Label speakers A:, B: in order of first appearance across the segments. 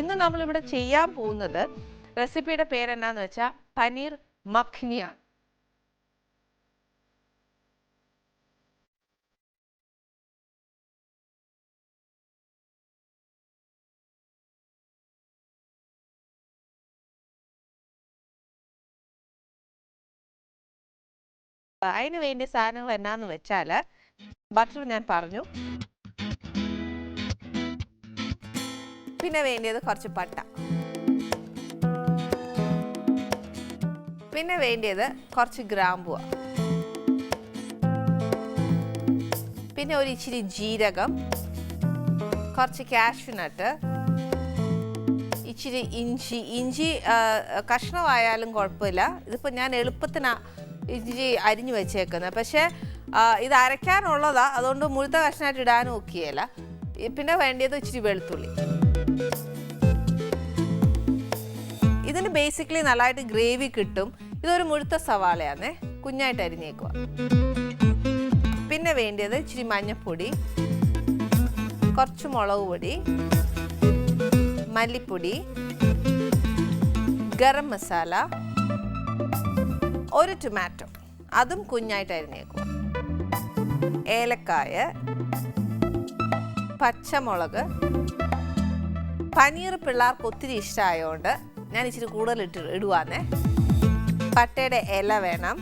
A: ഇന്ന് നമ്മളിവിടെ ചെയ്യാൻ പോകുന്നത് റെസിപ്പിയുടെ പേരെന്നാന്ന് വെച്ചാൽ പനീർ മഖ്നിയാണ് അതിന് വേണ്ടിയ സാധനങ്ങൾ എന്നാന്ന് വെച്ചാൽ ബട്ടർ ഞാൻ പറഞ്ഞു. പിന്നെ വേണ്ടിയത് കുറച്ച് പട്ട. പിന്നെ വേണ്ടിയത് കുറച്ച് ഗ്രാമ്പുവ. പിന്നെ ഒരു ഇച്ചിരി ജീരകം കുറച്ച് കാഷ്യൂനട്ട് ഇച്ചിരി ഇഞ്ചി. ഇഞ്ചി കഷ്ണമായാലും കുഴപ്പമില്ല. ഇതിപ്പോൾ ഞാൻ എളുപ്പത്തിനാണ് ഇഞ്ചി അരിഞ്ഞു വെച്ചേക്കുന്നത്. പക്ഷേ ഇത് അരയ്ക്കാനുള്ളതാണ് അതുകൊണ്ട് മുഴുത്ത കഷ്ണമായിട്ട് ഇടാനും ഒക്കെയല്ല പിന്നെ വേണ്ടിയത് ഇച്ചിരി വെളുത്തുള്ളി. ബേസിക്കലി നല്ലതായിട്ട് ഗ്രേവി കിട്ടും. ഇതൊരു മുഴുത്ത സവാളയാണേ കുഞ്ഞായിട്ട് അരിഞ്ഞേക്കുക പിന്നെ വേണ്ടിയത് ഇച്ചിരി മഞ്ഞപ്പൊടി കുറച്ച് മുളക് പൊടി മല്ലിപ്പൊടി ഗരം മസാല ഒരു ടൊമാറ്റോ അതും കുഞ്ഞായിട്ട് അരിഞ്ഞേക്കുക ഏലക്കായ പച്ചമുളക് പനീർ പിള്ളേർക്ക് ഒത്തിരി ഇഷ്ടമായതുകൊണ്ട് ഞാൻ ഇച്ചിരി കൂടുതൽ ഇട്ട് ഇടുവാന്നേ. പട്ടയുടെ ഇല വേണം.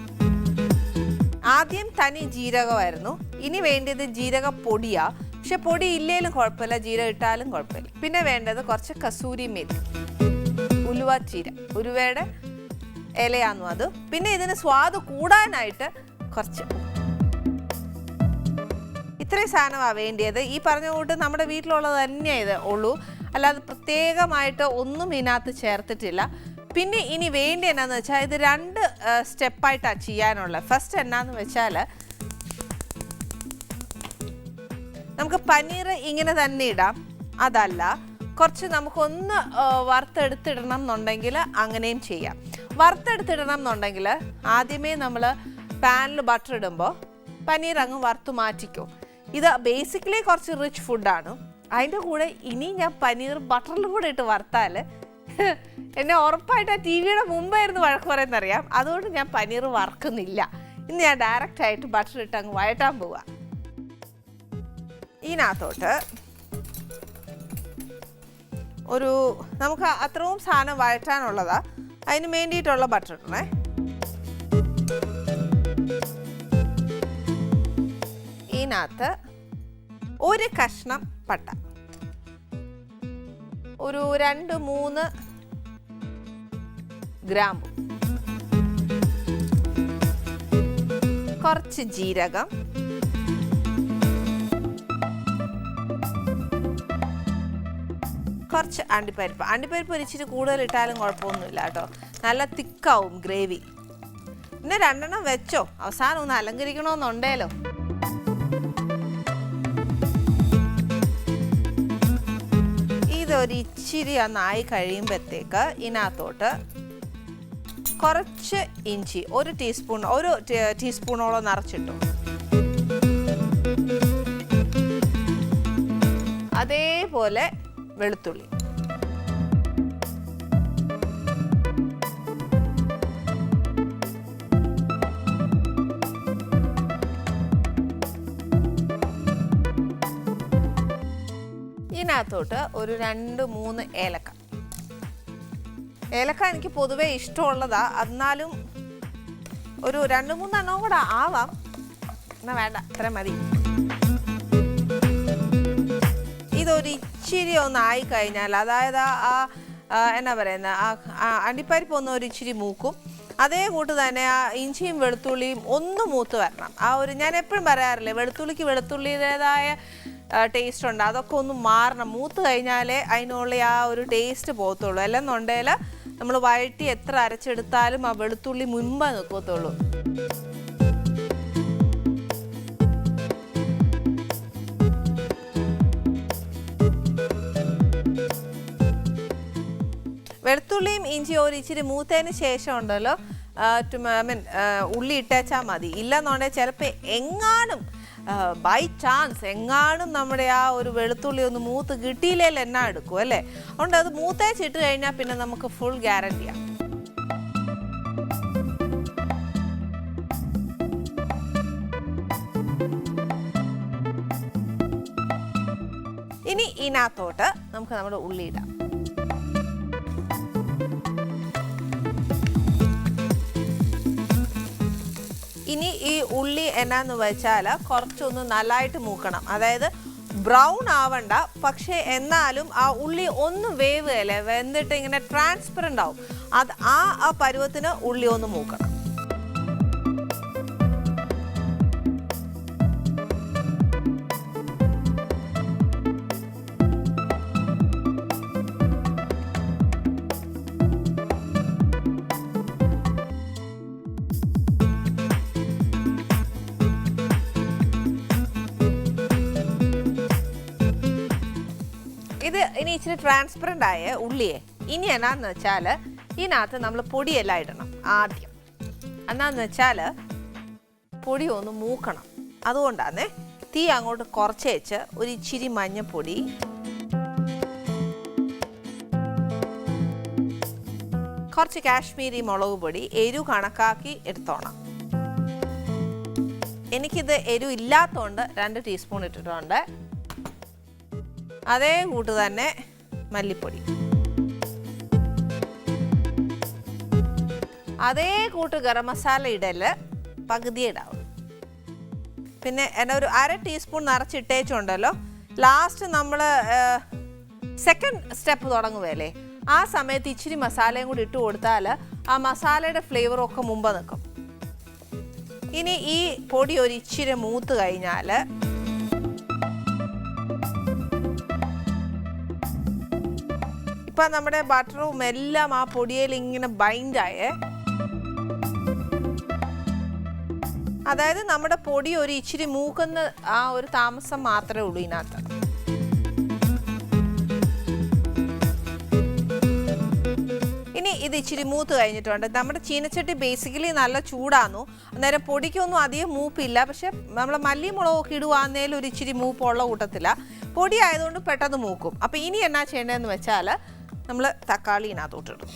A: ആദ്യം തനി ജീരകമായിരുന്നു. ഇനി വേണ്ടത് ജീരക പൊടിയാ പക്ഷെ പൊടി ഇല്ലേലും കുഴപ്പമില്ല ജീരകം ഇട്ടാലും കുഴപ്പമില്ല. പിന്നെ വേണ്ടത് കുറച്ച് കസൂരി മേത്തി. ഉലുവ ചീര. ഉലുവയുടെ ഇലയാന്നു അത്. പിന്നെ ഇതിന് സ്വാദ് കൂടാനായിട്ട് കുറച്ച്. ഇത്രയും സാധനമാണ് വേണ്ടിയത്. ഈ പറഞ്ഞ കൂട്ട് നമ്മുടെ വീട്ടിലുള്ളത് തന്നെ ഇത് ഉള്ളൂ. അല്ലാതെ പ്രത്യേകമായിട്ട് ഒന്നും ഇതിനകത്ത് ചേർത്തിട്ടില്ല. പിന്നെ ഇനി വേണ്ടി എന്നാന്ന് വെച്ചാൽ ഇത് രണ്ട് സ്റ്റെപ്പായിട്ടാണ് ചെയ്യാനുള്ളത്. ഫസ്റ്റ് എന്നാന്ന് വെച്ചാൽ നമുക്ക് പനീർ ഇങ്ങനെ തന്നെ ഇടാം. അതല്ല കുറച്ച് നമുക്കൊന്ന് വറുത്തെടുത്തിടണം എന്നുണ്ടെങ്കിൽ അങ്ങനെയും ചെയ്യാം. വറുത്തെടുത്തിടണം എന്നുണ്ടെങ്കിൽ ആദ്യമേ നമ്മൾ പാനിൽ ബട്ടർ ഇടുമ്പോൾ പനീർ അങ്ങ് വറുത്ത് മാറ്റിക്കും. ഇത് ബേസിക്കലി കുറച്ച് റിച്ച് ഫുഡാണ് അതിന്റെ കൂടെ ഇനി ഞാൻ പനീർ ബട്ടറിലും കൂടെ ഇട്ട് വറുത്താൽ എന്നെ ഉറപ്പായിട്ട് ആ ടി വിയുടെ മുമ്പായിരുന്നു വഴക്ക് പറയുന്നറിയാം. അതുകൊണ്ട് ഞാൻ പനീർ വറക്കുന്നില്ല. ഇന്ന് ഞാൻ ഡയറക്റ്റ് ആയിട്ട് ബട്ടർ ഇട്ട് അങ്ങ് വഴറ്റാൻ പോവാ. ഇതിനകത്തോട്ട് ഒരു നമുക്ക് അത്രയും സാധനം വഴറ്റാനുള്ളതാ. അതിന് വേണ്ടിയിട്ടുള്ള ബട്ടർ ഇടണേ. ഇതിനകത്ത് ഒരു കഷ്ണം പട്ട. ഒരു രണ്ട് മൂന്ന് ഗ്രാമ്പു. കുറച്ച് ജീരകം. കുറച്ച് അണ്ടിപ്പരിപ്പ്. അണ്ടിപ്പരിപ്പ് ഒരിച്ചിരി കൂടുതൽ ഇട്ടാലും കുഴപ്പമൊന്നുമില്ല കേട്ടോ. നല്ല തിക്കാവും ഗ്രേവി. പിന്നെ രണ്ടെണ്ണം വെച്ചോ. അവസാനം ഒന്ന് അലങ്കരിക്കണമെന്നുണ്ടേലോ ഇതൊരു ഇച്ചിരി ഒന്നായി കഴിയുമ്പോഴത്തേക്ക് ഇതിനകത്തോട്ട് കുറച്ച് ഇഞ്ചി ഒരു ടീസ്പൂൺ ഒരു ടീസ്പൂണോളം നിറച്ചിട്ടു. അതേപോലെ വെളുത്തുള്ളി. ഇതിനകത്തോട്ട് ഒരു രണ്ട് മൂന്ന് ഏലക്ക. ഏലക്ക എനിക്ക് പൊതുവെ ഇഷ്ടമുള്ളതാ. എന്നാലും ഒരു രണ്ട് മൂന്നെണ്ണവും കൂടെ ആവാം. എന്നാ വേണ്ട അത്ര മതി. ഇതൊരു ഇച്ചിരി ഒന്ന് ആയി കഴിഞ്ഞാൽ അതായത് ആ- എന്നാ പറയുന്ന ആ അണ്ടിപ്പരിപ്പ് ഒന്ന് ഒരു ഇച്ചിരി മൂക്കും. അതേ കൂട്ട് തന്നെ ആ ഇഞ്ചിയും വെളുത്തുള്ളിയും ഒന്ന് മൂത്ത് വരണം. ആ ഒരു ഞാൻ എപ്പോഴും പറയാറില്ലേ വെളുത്തുള്ളിക്ക് വെളുത്തുള്ളിയുടേതായ ടേസ്റ്റ് ഉണ്ട്. അതൊക്കെ ഒന്ന് മാറണം. മൂത്ത് കഴിഞ്ഞാലേ അതിനുള്ള ആ ഒരു ടേസ്റ്റ് പോകത്തുള്ളൂ. അല്ലെന്നുണ്ടെങ്കിൽ നമ്മൾ വഴറ്റി എത്ര അരച്ചെടുത്താലും ആ വെളുത്തുള്ളി മുൻപ് നിൽക്കത്തുള്ളൂ. വെളുത്തുള്ളിയും ഇഞ്ചിയും ഒരു ഇച്ചിരി മൂത്തതിന് ശേഷം ഉണ്ടല്ലോ. ഐ മീൻ ഉള്ളി ഇട്ടേച്ചാൽ മതി. ഇല്ലെന്നുണ്ടെങ്കിൽ ചിലപ്പോൾ എങ്ങാനും ബൈ ചാൻസ് എങ്ങാനും നമ്മുടെ ആ ഒരു വെളുത്തുള്ളി ഒന്ന് മൂത്ത് കിട്ടിയില്ലേൽ എന്നാ എടുക്കും അല്ലേ? അതുകൊണ്ട് അത് മൂത്തേച്ചിട്ട് കഴിഞ്ഞാൽ പിന്നെ നമുക്ക് ഫുൾ ഗ്യാരണ്ടിയാണ് ഇനി ഇതിനകത്തോട്ട് നമുക്ക് നമ്മുടെ ഉള്ളി ഇടാം. ഇനി ഈ ഉള്ളി എന്നാന്ന് വെച്ചാൽ കുറച്ചൊന്ന് നല്ലതായിട്ട് മൂക്കണം. അതായത് ബ്രൗൺ ആവണ്ട. പക്ഷേ എന്നാലും ആ ഉള്ളി ഒന്ന് വേവുകയല്ലേ വെന്തിട്ട് ഇങ്ങനെ ട്രാൻസ്പെറന്റ് ആവും. അത് ആ ആ പരുവത്തിന് ഉള്ളി ഒന്ന് മൂക്കണം. ട്രാൻസ്പെറന്റ് ആയ ഉള്ളിയെ. ഇനി എന്നാന്ന് വെച്ചാൽ ഇതിനകത്ത് നമ്മൾ പൊടിയെല്ലാം ഇടണം ആദ്യം. എന്നാന്ന് വെച്ചാൽ പൊടി ഒന്ന് മൂക്കണം. അതുകൊണ്ടാണ് തീ അങ്ങോട്ട് കുറച്ച് വെച്ച് ഒരു ഇച്ചിരി മഞ്ഞപ്പൊടി. കുറച്ച് കാശ്മീരി മുളക് പൊടി എരിവ് കണക്കാക്കി എടുത്തോണം. എനിക്കിത് എരിവ് ഇല്ലാത്തതുകൊണ്ട് രണ്ട് ടീസ്പൂൺ ഇട്ടിട്ടുണ്ട്. അതേ കൂട്ട് തന്നെ മല്ലിപ്പൊടി. അതേ കൂട്ട് ഗരം മസാല ഇടൽ പകുതി ഇടാവും. പിന്നെ എന്നെ ഒരു അര ടീസ്പൂൺ നിറച്ചിട്ടേച്ചുണ്ടല്ലോ. ലാസ്റ്റ് നമ്മൾ സെക്കൻഡ് സ്റ്റെപ്പ് തുടങ്ങുകയല്ലേ ആ സമയത്ത് ഇച്ചിരി മസാലയും കൂടി ഇട്ട് കൊടുത്താൽ ആ മസാലയുടെ ഫ്ലേവറും ഒക്കെ മുമ്പ് നിൽക്കും ഇനി ഈ പൊടി ഒരു ഇച്ചിരി മൂത്ത് കഴിഞ്ഞാൽ ഇപ്പൊ നമ്മുടെ ബട്ടറും എല്ലാം ആ പൊടിയിൽ ഇങ്ങനെ ബൈൻഡായേ അതായത് നമ്മുടെ പൊടി ഒരു ഇച്ചിരി മൂക്കുന്ന ആ ഒരു താമസം മാത്രമേ ഉള്ളൂ ഇതിനകത്ത്. ഇനി ഇത് ഇച്ചിരി മൂത്ത് കഴിഞ്ഞിട്ടുണ്ട്. നമ്മുടെ ചീനച്ചട്ടി ബേസിക്കലി നല്ല ചൂടാന്നു. അന്നേരം പൊടിക്കൊന്നും അധികം മൂപ്പില്ല. പക്ഷെ നമ്മൾ മല്ലി മുളകൊക്കെ ഇടുവാന്നേലും ഒരു ഇച്ചിരി മൂപ്പുള്ള കൂട്ടത്തില്ല പൊടി ആയതുകൊണ്ട് പെട്ടെന്ന് മൂക്കും. അപ്പോൾ ഇനി എന്നാ ചെയ്യേണ്ടതെന്ന് വെച്ചാൽ നമ്മൾ തക്കാളി ഇതിനകത്തോട്ടിടും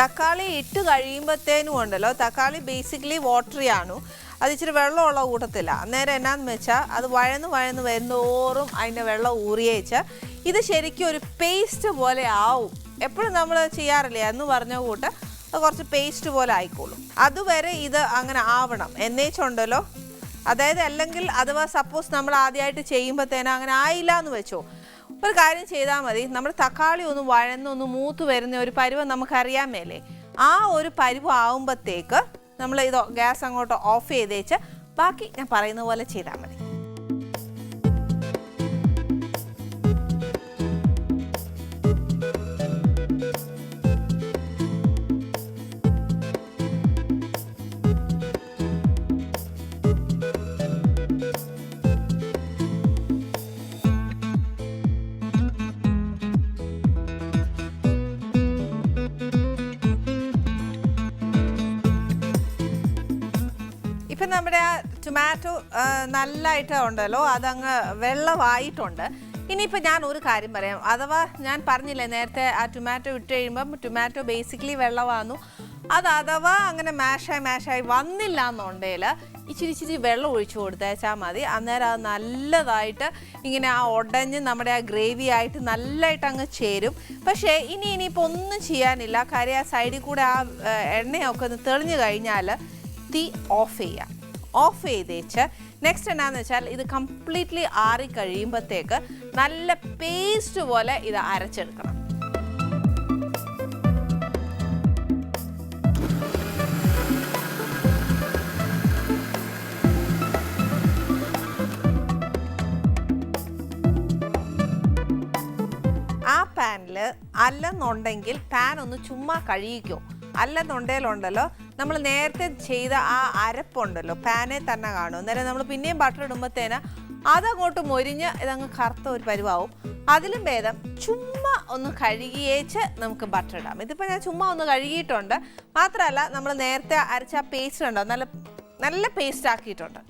A: തക്കാളി ഇട്ട് കഴിയുമ്പോഴത്തേനും ഉണ്ടല്ലോ തക്കാളി ബേസിക്കലി വാട്ടറി ആണ്. അത് ഇച്ചിരി വെള്ളമുള്ള കൂട്ടത്തില്ല. അന്നേരം എന്നാന്ന് വെച്ചാൽ അത് വഴന്ന് വഴന്ന് വരുന്നോറും അതിന്റെ വെള്ളം ഊറിയേച്ച് ഇത് ശരിക്കും ഒരു പേസ്റ്റ് പോലെ ആവും. എപ്പോഴും നമ്മൾ ചെയ്യാറില്ലേ? എന്ന് പറഞ്ഞ കൂട്ട് കുറച്ച് പേസ്റ്റ് പോലെ ആയിക്കോളും. അതുവരെ ഇത് അങ്ങനെ ആവണം. എന്നേച്ചുണ്ടല്ലോ അതായത് അല്ലെങ്കിൽ അഥവാ സപ്പോസ് നമ്മൾ ആദ്യമായിട്ട് ചെയ്യുമ്പോഴത്തേനും അങ്ങനെ ആയില്ല എന്ന് വെച്ചോ ഒരു കാര്യം ചെയ്താൽ മതി. നമ്മൾ തക്കാളി ഒന്ന് വഴന്നൊന്ന് മൂത്ത് വരുന്ന ഒരു പരുവം നമുക്കറിയാൻ മേലേ. ആ ഒരു പരുവം ആവുമ്പോഴത്തേക്ക് നമ്മൾ ഇത് ഗ്യാസ് അങ്ങോട്ട് ഓഫ് ചെയ്തേച്ച് ബാക്കി ഞാൻ പറയുന്ന പോലെ ചെയ്താൽ മതി. ടൊമാറ്റോ നല്ലതായിട്ട് ഉണ്ടല്ലോ. അതങ്ങ് വെള്ളമായിട്ടുണ്ട്. ഇനിയിപ്പോൾ ഞാൻ ഒരു കാര്യം പറയാം. അഥവാ ഞാൻ പറഞ്ഞില്ലേ നേരത്തെ ആ ടൊമാറ്റോ ഇട്ട് കഴിയുമ്പം ടൊമാറ്റോ ബേസിക്കലി വെള്ളമാകുന്നു അത് അഥവാ അങ്ങനെ മാഷായി മാഷായി വന്നില്ല എന്നുണ്ടെങ്കിൽ ഇച്ചിരി ഇച്ചിരി വെള്ളം ഒഴിച്ചു കൊടുത്തേച്ചാൽ മതി. അന്നേരം അത് നല്ലതായിട്ട് ഇങ്ങനെ ആ ഉടഞ്ഞ് നമ്മുടെ ആ ഗ്രേവി ആയിട്ട് നല്ലതായിട്ട് അങ്ങ് ചേരും. പക്ഷേ ഇനി ഇനിയിപ്പോൾ ഒന്നും ചെയ്യാനില്ല. കാര്യം ആ സൈഡിൽ കൂടെ ആ എണ്ണയൊക്കെ ഒന്ന് തെളിഞ്ഞു കഴിഞ്ഞാൽ തീ ഓഫ് ചെയ്യാം. ഓഫ് ചെയ്തേച്ച് നെക്സ്റ്റ് എന്നാന്ന് വെച്ചാൽ ഇത് കംപ്ലീറ്റ്ലി ആറി കഴിയുമ്പോഴത്തേക്ക് നല്ല പേസ്റ്റ് പോലെ ഇത് അരച്ചെടുക്കണം. ആ പാനിൽ അല്ലെന്നുണ്ടെങ്കിൽ പാൻ ഒന്ന് ചുമ്മാ കഴുകിക്കോ. അല്ലെന്നുണ്ടെങ്കിലുണ്ടല്ലോ നമ്മൾ നേരത്തെ ചെയ്ത ആ അരപ്പുണ്ടല്ലോ. പാനെ തന്നെ കാണും. അന്നേരം നമ്മൾ പിന്നെയും ബട്ടർ ഇടുമ്പോഴത്തേന് അതങ്ങോട്ട് മൊരിഞ്ഞ് ഇതങ്ങ് കറുത്ത ഒരു പരുവാവും. അതിലും ഭേദം ചുമ്മാ ഒന്ന് കഴുകിയേച്ച് നമുക്ക് ബട്ടർ ഇടാം. ഇതിപ്പോൾ ഞാൻ ചുമ്മാ ഒന്ന് കഴുകിയിട്ടുണ്ട്. മാത്രമല്ല നമ്മൾ നേരത്തെ അരച്ച ആ പേസ്റ്റ് ഉണ്ടോ നല്ല നല്ല പേസ്റ്റ് ആക്കിയിട്ടുണ്ട്.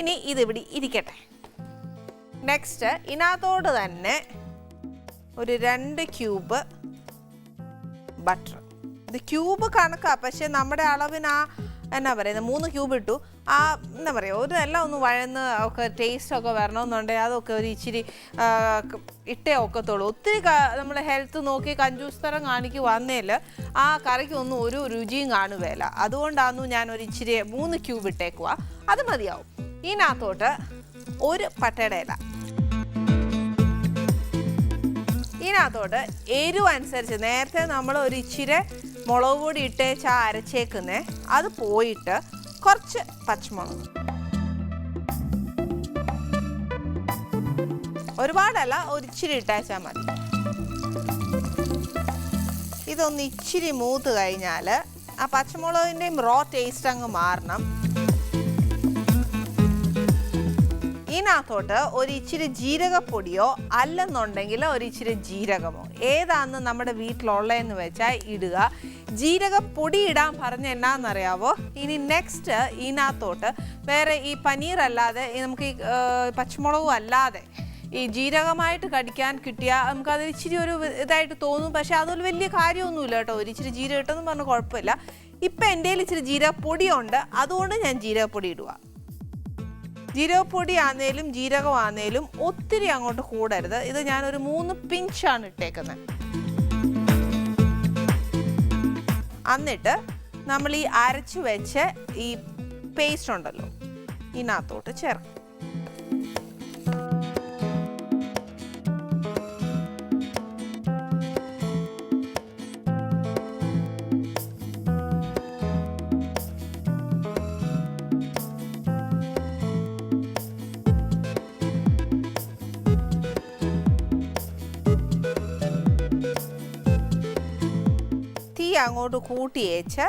A: ഇനി ഇതിവിടെ ഇരിക്കട്ടെ. നെക്സ്റ്റ് ഇതിനകത്തോട് തന്നെ ഒരു രണ്ട് ക്യൂബ് ബട്ടർ ഇത് ക്യൂബ് കണക്കാ. പക്ഷെ നമ്മുടെ അളവിന് ആ എന്നാ പറയുന്നത് മൂന്ന് ക്യൂബ് ഇട്ടു. ആ എന്താ പറയുക ഒരു എല്ലാം ഒന്ന് വഴന്ന് ഒക്കെ ടേസ്റ്റ് ഒക്കെ വരണമെന്നുണ്ടെങ്കിൽ അതൊക്കെ ഒരു ഇച്ചിരി ഇട്ടേ ഒക്കത്തുള്ളൂ. ഒത്തിരി നമ്മൾ ഹെൽത്ത് നോക്കി കഞ്ചൂസ്തരം കാണിക്ക് വന്നേൽ ആ കറിക്കൊന്നും ഒരു രുചിയും കാണുകയില്ല അതുകൊണ്ടാണ് ഞാൻ ഒരു ഇച്ചിരി മൂന്ന് ക്യൂബ് ഇട്ടേക്കുക അത് മതിയാവും. ഇതിനകത്തോട്ട് ഒരു പട്ടയുടെ ഇല. ഇതിനകത്തോട്ട് എരിവ് അനുസരിച്ച് നേരത്തെ നമ്മൾ ഒരു ഇച്ചിരി മുളക് പൊടി ചാ അരച്ചേക്കുന്നേ അത് പോയിട്ട് കുറച്ച് പച്ചമുളക്. ഒരുപാടല്ല ഒരിച്ചിരി ഇട്ടേച്ചാൽ മതി. ഇതൊന്ന് ഇച്ചിരി മൂത്ത് കഴിഞ്ഞാൽ ആ പച്ചമുളകിന്റെയും റോ ടേസ്റ്റ് അങ്ങ് മാറണം. ഇതിനകത്തോട്ട് ഒരു ഇച്ചിരി ജീരകപ്പൊടിയോ അല്ലെന്നുണ്ടെങ്കിൽ ഒരു ഇച്ചിരി ജീരകമോ? ഏതാന്ന് നമ്മുടെ വീട്ടിലുള്ളതെന്ന് വെച്ചാൽ ഇടുക. ജീരകപ്പൊടി ഇടാൻ പറഞ്ഞ എന്നാന്നറിയാവോ? ഇനി നെക്സ്റ്റ് ഇതിനകത്തോട്ട് വേറെ ഈ പനീർ അല്ലാതെ നമുക്ക് ഈ പച്ചമുളകും അല്ലാതെ ഈ ജീരകമായിട്ട് കടിക്കാൻ കിട്ടിയാൽ നമുക്കത് ഇച്ചിരി ഒരു ഇതായിട്ട് തോന്നും. പക്ഷെ അതൊരു വലിയ കാര്യമൊന്നുമില്ല കേട്ടോ. ഒരു ഇച്ചിരി ജീരകം ഇട്ടെന്ന് പറഞ്ഞാൽ കുഴപ്പമില്ല. ഇപ്പം എന്റെ ഇച്ചിരി ജീരകപ്പൊടിയുണ്ട്. അതുകൊണ്ട് ഞാൻ ജീരകപ്പൊടി ഇടുക. ജീരകപ്പൊടി ആന്നേലും ജീരകമാന്നേലും ഒത്തിരി അങ്ങോട്ട് കൂടരുത്. ഇത് ഞാനൊരു മൂന്ന് പിഞ്ചാണ് ഇട്ടേക്കുന്നത്. എന്നിട്ട് നമ്മൾ ഈ അരച്ചു വെച്ച് ഈ പേസ്റ്റ് ഉണ്ടല്ലോ ഇതിനകത്തോട്ട് ചേർക്കും അങ്ങോട്ട് കൂട്ടിയേച്ച്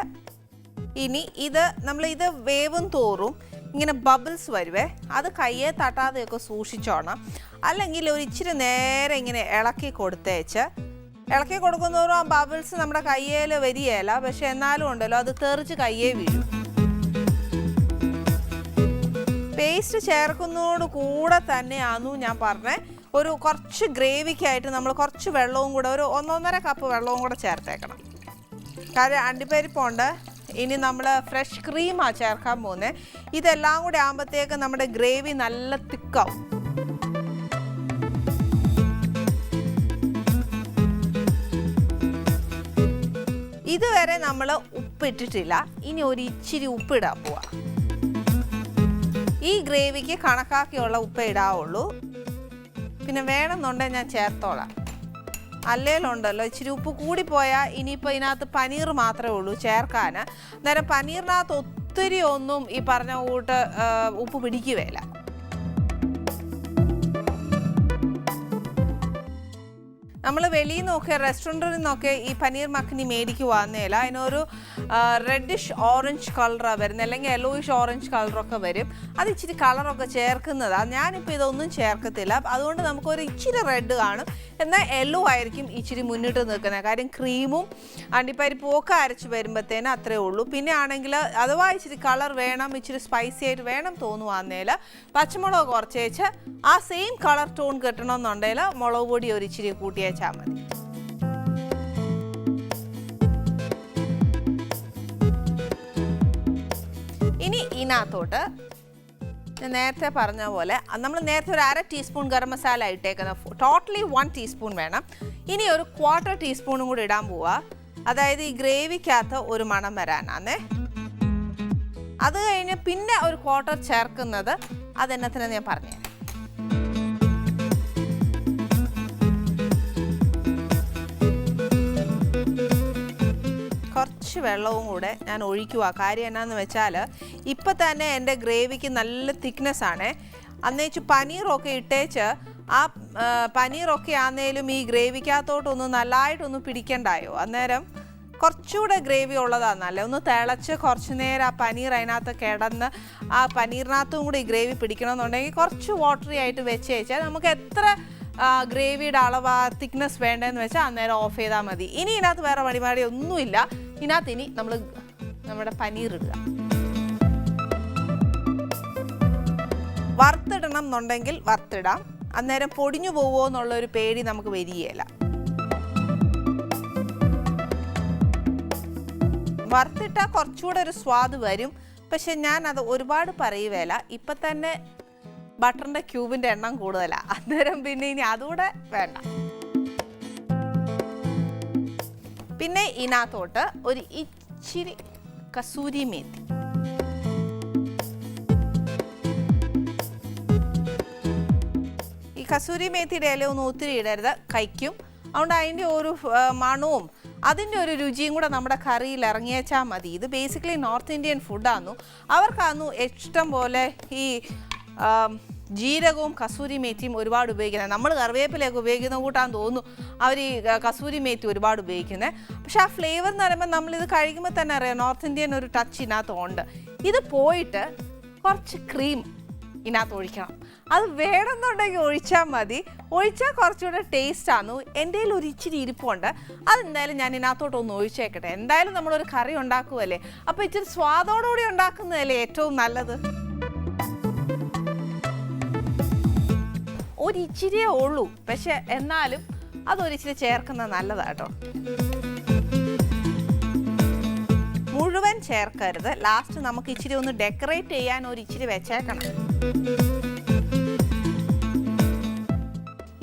A: ഇനി ഇത് നമ്മൾ ഇത് വേവും തോറും ഇങ്ങനെ ബബിൾസ് വരുവേ അത് കയ്യെ തട്ടാതെയൊക്കെ സൂക്ഷിച്ചോണം. അല്ലെങ്കിൽ ഒരു ഇച്ചിരി നേരെ ഇങ്ങനെ ഇളക്കി കൊടുത്തേച്ച്. ഇളക്കി കൊടുക്കുന്നതോറും ആ ബബിൾസ് നമ്മുടെ കയ്യേൽ വരികയില്ല. പക്ഷെ എന്നാലും ഉണ്ടല്ലോ അത് തെറിച്ച് കയ്യേ വീഴും. പേസ്റ്റ് ചേർക്കുന്നതോട് കൂടെ തന്നെയാന്നു ഞാൻ പറഞ്ഞേ. ഒരു കുറച്ച് ഗ്രേവിക്കായിട്ട് നമ്മൾ കുറച്ച് വെള്ളവും കൂടെ ഒരു ഒന്നൊന്നര കപ്പ് വെള്ളവും കൂടെ ചേർത്തേക്കണം. കാര്യം അണ്ടിപ്പരിപ്പുണ്ട് ഇനി നമ്മൾ ഫ്രഷ് ക്രീമാണ് ചേർക്കാൻ പോകുന്നത് ഇതെല്ലാം കൂടി ആകുമ്പോഴത്തേക്ക് നമ്മുടെ ഗ്രേവി നല്ല തിക്കാവും. ഇതുവരെ നമ്മൾ ഉപ്പിട്ടിട്ടില്ല. ഇനി ഒരു ഇച്ചിരി ഉപ്പിടാൻ പോവാ. ഈ ഗ്രേവിക്ക് കണക്കാക്കിയുള്ള ഉപ്പ് ഇടാവുള്ളൂ. പിന്നെ വേണമെന്നുണ്ടെങ്കിൽ ഞാൻ ചേർത്തോളാം. അല്ലേലുണ്ടല്ലോ ഇച്ചിരി ഉപ്പ് കൂടിപ്പോയാൽ ഇനിയിപ്പോൾ ഇതിനകത്ത് പനീർ മാത്രമേ ഉള്ളൂ ചേർക്കാൻ അന്നേരം പനീറിനകത്ത് ഒത്തിരി ഒന്നും ഈ പറഞ്ഞ കൂട്ട് ഉപ്പ് പിടിക്കുകയില്ല. നമ്മൾ വെളിയിൽ നിന്നൊക്കെ റെസ്റ്റോറന്റിൽ നിന്നൊക്കെ ഈ പനീർ മഖനി മേടിക്കുവാന്നേല അതിനൊരു റെഡിഷ് ഓറഞ്ച് കളറാണ് വരുന്നത് അല്ലെങ്കിൽ യെല്ലോയിഷ് ഓറഞ്ച് കളറൊക്കെ വരും. അത് ഇച്ചിരി കളറൊക്കെ ചേർക്കുന്നതാണ് ഞാനിപ്പോൾ ഇതൊന്നും ചേർക്കത്തില്ല. അതുകൊണ്ട് നമുക്കൊരു ഇച്ചിരി റെഡ് കാണും. എന്നാൽ യെല്ലോ ആയിരിക്കും ഇച്ചിരി മുന്നിട്ട് നിൽക്കുന്നത്. കാര്യം ക്രീമും അണ്ടിപ്പരിപ്പും ഒക്കെ അരച്ച് വരുമ്പോഴത്തേനും അത്രേ ഉള്ളൂ. പിന്നെ ആണെങ്കിൽ അഥവാ ഇച്ചിരി കളർ വേണം ഇച്ചിരി സ്പൈസി ആയിട്ട് വേണം തോന്നുവാന്നേൽ പച്ചമുളക് കുറച്ച് വെച്ച് ആ സെയിം കളർ ടോൺ കിട്ടണമെന്നുണ്ടെങ്കിൽ മുളക് പൊടി ഒരു ഇച്ചിരി കൂട്ടി വെച്ചാൽ മതി. ഇനി ഇതിനകത്തോട്ട് നേരത്തെ പറഞ്ഞ പോലെ നമ്മൾ നേരത്തെ ഒരു അര ടീസ്പൂൺ ഗരം മസാല ഇട്ടേക്കുന്നത് ടോട്ടലി വൺ ടീസ്പൂൺ വേണം. ഇനി ഒരു ക്വാർട്ടർ ടീസ്പൂണും കൂടി ഇടാൻ പോവുക അതായത് ഈ ഗ്രേവിക്കകത്ത് ഒരു മണം വരാനാന്നേ. അത് കഴിഞ്ഞ് പിന്നെ ഒരു ക്വാർട്ടർ ചേർക്കുന്നത് അതെന്നത്തിന് ഞാൻ പറഞ്ഞുതരാം കുറച്ച് വെള്ളവും കൂടെ ഞാൻ ഒഴിക്കുക കാര്യം എന്നാന്ന് വെച്ചാൽ ഇപ്പം തന്നെ എന്റെ ഗ്രേവിക്ക് നല്ല തിക്നെസ് ആണ്. അന്നേച്ച് പനീറൊക്കെ ഇട്ടേച്ച് ആ പനീറൊക്കെ ആന്നേലും ഈ ഗ്രേവിക്കകത്തോട്ടൊന്ന് നല്ലതായിട്ടൊന്ന് പിടിക്കണ്ടായോ? അന്നേരം കുറച്ചുകൂടെ ഗ്രേവി ഉള്ളതാണ് നല്ല ഒന്ന് തിളച്ച് കുറച്ച് നേരം ആ പനീർ അതിനകത്ത് കിടന്ന് ആ പനീറിനകത്തും കൂടി ഗ്രേവി പിടിക്കണമെന്നുണ്ടെങ്കിൽ കുറച്ച് വാട്ടറി ആയിട്ട് വെച്ച് നമുക്ക് എത്ര ഗ്രേവിയുടെ അളവ് തിക്നെസ് വേണ്ടതെന്ന് വെച്ചാൽ അന്നേരം ഓഫ് ചെയ്താൽ മതി. ഇനി ഇതിനകത്ത് വേറെ പരിപാടി ഒന്നുമില്ല. ഇതിനകത്ത് ഇനി നമ്മൾ നമ്മുടെ പനീർ ഇടുക. വറുത്തിടണം എന്നുണ്ടെങ്കിൽ വറുത്തിടാം. അന്നേരം പൊടിഞ്ഞു പോവോ എന്നുള്ള ഒരു പേടി നമുക്ക് വരികയില്ല. വറുത്തിട്ടാൽ കുറച്ചുകൂടെ ഒരു സ്വാദ് വരും. പക്ഷെ ഞാൻ അത് ഒരുപാട് പറയുകയില്ല ഇപ്പം തന്നെ ബട്ടറിന്റെ ക്യൂബിന്റെ എണ്ണം കൂടുതലാണ് അന്നേരം പിന്നെ ഇനി അതുകൂടെ വേണ്ട. പിന്നെ ഇതിനകത്തോട്ട് ഒരു ഇച്ചിരി കസൂരി മേത്തി. ഈ കസൂരി മേത്തിയുടെ ഇല ഒന്നും ഒത്തിരി ഇടരുത്. കഴിക്കും. അതുകൊണ്ട് അതിന്റെ ഒരു മണവും അതിന്റെ ഒരു രുചിയും കൂടെ നമ്മുടെ കറിയിൽ ഇറങ്ങിയേച്ചാൽ മതി. ഇത് ബേസിക്കലി നോർത്ത് ഇന്ത്യൻ ഫുഡാന്നു അവർക്കാന്നു ഇഷ്ടം പോലെ ഈ ജീരകവും കസൂരി മേത്തിയും ഒരുപാട് ഉപയോഗിക്കുന്നത്. നമ്മൾ കറിവേപ്പിലയൊക്കെ ഉപയോഗിക്കുന്ന കൂട്ടാന്ന് തോന്നുന്നു. അവർ ഈ കസൂരി മേത്തി ഒരുപാട് ഉപയോഗിക്കുന്നത്. പക്ഷേ ആ ഫ്ലേവർ എന്ന് പറയുമ്പോൾ നമ്മളിത് കഴിക്കുമ്പോൾ തന്നെ അറിയാം നോർത്ത് ഇന്ത്യൻ ഒരു ടച്ച് ഇതിനകത്ത് ഉണ്ട്. ഇത് പോയിട്ട് കുറച്ച് ക്രീം ഇതിനകത്ത് ഒഴിക്കണം. അത് വേണമെന്നുണ്ടെങ്കിൽ ഒഴിച്ചാൽ മതി. ഒഴിച്ചാൽ കുറച്ചുകൂടെ ടേസ്റ്റ് ആണ് എന്റെ കയ്യിൽ ഒരു ഇച്ചിരി ഇരിപ്പുണ്ട്. അതെന്തായാലും ഞാൻ ഇതിനകത്തോട്ട് ഒന്ന് ഒഴിച്ചേക്കട്ടെ. എന്തായാലും നമ്മളൊരു കറി ഉണ്ടാക്കുമല്ലേ അപ്പോൾ ഇച്ചിരി സ്വാദോടുകൂടി ഉണ്ടാക്കുന്നതല്ലേ ഏറ്റവും നല്ലത്? ഒരു ഇച്ചിരിയേ ഉള്ളൂ. പക്ഷെ എന്നാലും അതൊരിച്ചിരി ചേർക്കുന്നത് നല്ലതാട്ടോ. മുഴുവൻ ചേർക്കരുത്. ലാസ്റ്റ് നമുക്ക് ഇച്ചിരി ഒന്ന് ഡെക്കറേറ്റ് ചെയ്യാൻ ഒരു ഇച്ചിരി വെച്ചേക്കണം.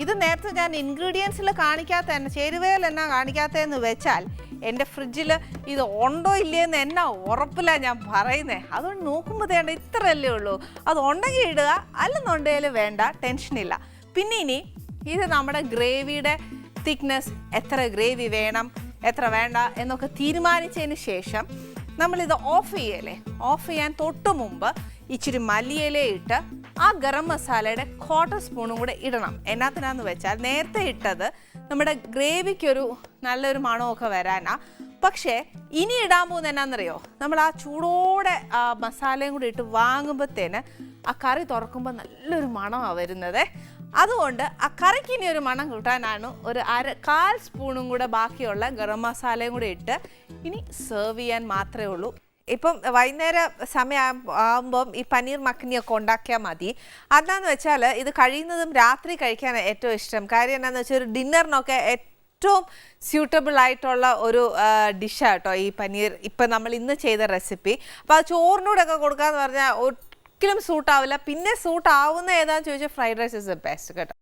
A: ഇത് നേരത്തെ ഞാൻ ഇൻഗ്രീഡിയൻസിൽ കാണിക്കാത്ത തന്നെ ചേരുവയിൽ എന്നാ കാണിക്കാത്തതെന്ന് വെച്ചാൽ എന്റെ ഫ്രിഡ്ജിൽ ഇത് ഉണ്ടോ ഇല്ലയെന്ന് എന്നെ ഉറപ്പില്ല ഞാൻ പറയുന്നേ. അതുകൊണ്ട് നോക്കുമ്പോൾ തേണ്ട ഇത്രയല്ലേ ഉള്ളൂ. അത് ഉണ്ടെങ്കിൽ ഇടുക അല്ലെന്നുണ്ടെങ്കിൽ വേണ്ട ടെൻഷനില്ല പിന്നെ ഇനി ഇത് നമ്മുടെ ഗ്രേവിയുടെ തിക്നെസ് എത്ര ഗ്രേവി വേണം എത്ര വേണ്ട എന്നൊക്കെ തീരുമാനിച്ചതിന് ശേഷം നമ്മളിത് ഓഫ് ചെയ്യലേ ഓഫ് ചെയ്യാൻ തൊട്ട് മുമ്പ് ഇച്ചിരി മല്ലിയില ഇട്ട് ആ ഗരം മസാലയുടെ ക്വാർട്ടർ സ്പൂണും കൂടെ ഇടണം. എന്നാത്തിനാന്ന് വെച്ചാൽ നേരത്തെ ഇട്ടത് നമ്മുടെ ഗ്രേവിക്കൊരു നല്ലൊരു മണമൊക്കെ വരാനാ. പക്ഷേ ഇനി ഇടാൻ പോകുന്ന എന്നാന്നറിയോ? നമ്മൾ ആ ചൂടോടെ ആ മസാലയും കൂടി ഇട്ട് വാങ്ങുമ്പോഴത്തേന് ആ കറി തുറക്കുമ്പോൾ നല്ലൊരു മണമാണ് വരുന്നത്. അതുകൊണ്ട് ആ കറിക്ക് ഇനി ഒരു മണം കൂട്ടാനാണ് ഒരു അര കാൽ സ്പൂണും കൂടെ ബാക്കിയുള്ള ഗരം മസാലയും കൂടെ ഇട്ട് ഇനി സെർവ് ചെയ്യാൻ മാത്രമേ ഉള്ളൂ. ഇപ്പം വൈകുന്നേരം സമയം ആകുമ്പം ഈ പനീർ മക്കനിയൊക്കെ ഉണ്ടാക്കിയാൽ മതി. അതാന്ന് വെച്ചാൽ ഇത് കഴിയുന്നതും രാത്രി കഴിക്കാൻ ഏറ്റവും ഇഷ്ടം. കാര്യം എന്താണെന്ന് വെച്ചാൽ ഒരു ഡിന്നറിനൊക്കെ ഏറ്റവും സ്യൂട്ടബിൾ ആയിട്ടുള്ള ഒരു ഡിഷാണ് കേട്ടോ ഈ പനീർ. ഇപ്പം നമ്മൾ ഇന്ന് ചെയ്ത റെസിപ്പി അപ്പോൾ അത് കൊടുക്കുക കൊടുക്കാന്ന് പറഞ്ഞാൽ ഒരിക്കലും സൂട്ടാവില്ല പിന്നെ സൂട്ട് ആവുന്ന ഏതാന്ന് ചോദിച്ചാൽ fried rice is the best കേട്ടോ.